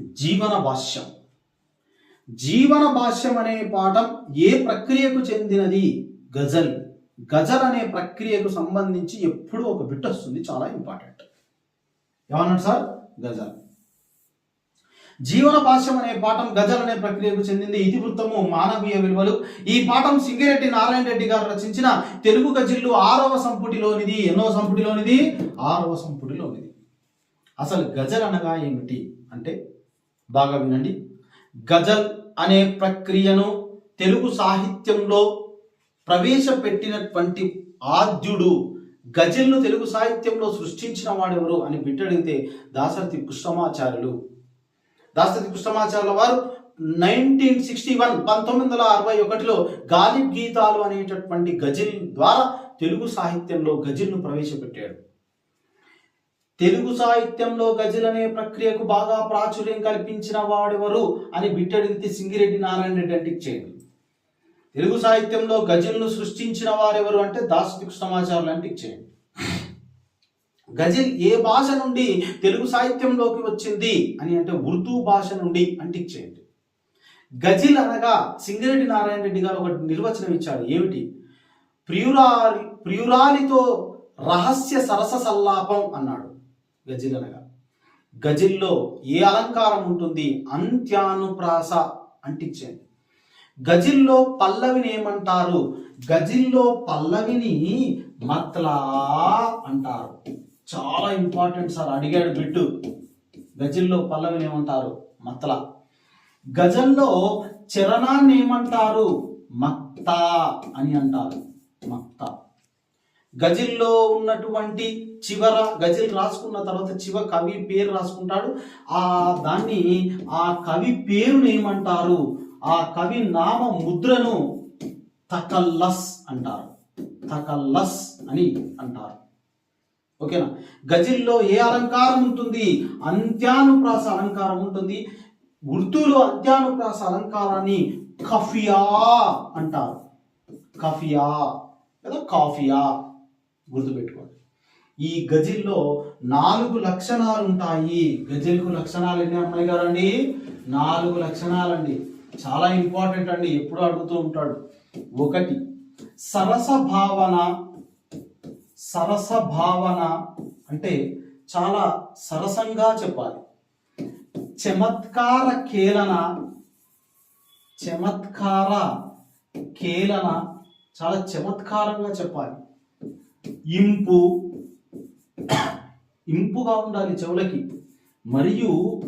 జీవన భాష్యం జీవన భాష్యం అనే పాఠం ఏ ప్రక్రియకు చెందినది? గజల్. గజల్ అనే ప్రక్రియకు సంబంధించి ఎప్పుడూ ఒక బిట్ వస్తుంది. చాలా ఇంపార్టెంట్. ఏమన్నాడు సార్? గజల్. జీవన భాష్యం అనే పాఠం గజల్ అనే ప్రక్రియకు చెందింది. ఇతివృత్తము మానవీయ విలువలు. ఈ పాఠం సింగిరెడ్డి నారాయణ రెడ్డి గారు రచించిన తెలుగు గజిల్లు ఆరవ సంపుటిలోనిది. ఎన్నో సంపుటిలోనిది? ఆరవ సంపుటిలోనిది. అసలు గజల్ అనగా ఏమిటి? అంటే బాగా వినండి. గజల్ అనే ప్రక్రియను తెలుగు సాహిత్యంలో ప్రవేశపెట్టినటువంటి ఆద్యుడు గజల్ను తెలుగు సాహిత్యంలో సృష్టించిన వాడెవరు అని బిట్టడిగితే దాసరథి కృష్ణమాచార్యులు. దాసరథి కృష్ణమాచార్యుల వారు నైన్టీన్ సిక్స్టీ వన్ పంతొమ్మిది వందల అరవై ఒకటిలో గాలిబ్ గీతాలు అనేటటువంటి గజిల్ ద్వారా తెలుగు సాహిత్యంలో గజిల్ను ప్రవేశపెట్టాడు. తెలుగు సాహిత్యంలో గజిల్ అనే ప్రక్రియకు బాగా ప్రాచుర్యం కల్పించిన వాడెవరు అని బిట్టడిగితే సింగిరెడ్డి నారాయణ రెడ్డి అంటే ఇచ్చేయండి. తెలుగు సాహిత్యంలో గజిల్ను సృష్టించిన వారెవరు అంటే దాసు సమాచారాలు అంటే చేయండి గజిల్ ఏ భాష నుండి తెలుగు సాహిత్యంలోకి వచ్చింది అని అంటే ఉర్దూ భాష నుండి అంటే గజిల్ అనగా సింగిరెడ్డి నారాయణ రెడ్డి గారు ఒక నిర్వచనం ఇచ్చారు. ఏమిటి? ప్రియురాలి ప్రియురాలితో రహస్య సరస సల్లాపం అన్నాడు. గజిల్ అనగా గజిల్లో ఏ అలంకారం ఉంటుంది? అంత్యానుప్రాస అంటించేది. గజిల్లో పల్లవిని ఏమంటారు? గజిల్లో పల్లవిని మత్లా అంటారు. చాలా ఇంపార్టెంట్ సార్ అడిగాడు బిట్టు గజిల్లో పల్లవిని ఏమంటారు? మత్లా. గజల్లో చరణాన్ని ఏమంటారు? మత్త అని అంటారు. మత్త. గజిల్లో ఉన్నటువంటి చివర గజిల్ రాసుకున్న తర్వాత చివ కవి పేరు రాసుకుంటాడు. ఆ దాన్ని ఆ కవి పేరుని ఏమంటారు? ఆ కవి నామ ముద్రను తకల్లస్ అంటారు. తకల్లస్ అని అంటారు. ఓకేనా? గజిల్లో ఏ అలంకారం ఉంటుంది? అంత్యానుప్రాస అలంకారం ఉంటుంది. ఉర్దూలో అంత్యానుప్రాస అలంకారాన్ని కఫియా అంటారు. కఫియా లేదా కాఫియా. గుర్తుపెట్టుకోండి. ఈ గజిల్లో నాలుగు లక్షణాలు ఉంటాయి. గజిల్కు లక్షణాలు ఎన్ని అమ్మాయి గారండి? నాలుగు లక్షణాలండి. చాలా ఇంపార్టెంట్ అండి. ఎప్పుడు అడుగుతూ ఉంటాడు. ఒకటి సరస భావన సరస భావన అంటే చాలా సరసంగా చెప్పాలి. చమత్కార కేలన చమత్కార కేలన చాలా చమత్కారంగా చెప్పాలి. ఇంపు. ఇంపుగా ఉండాలి చెవులకి. మరియు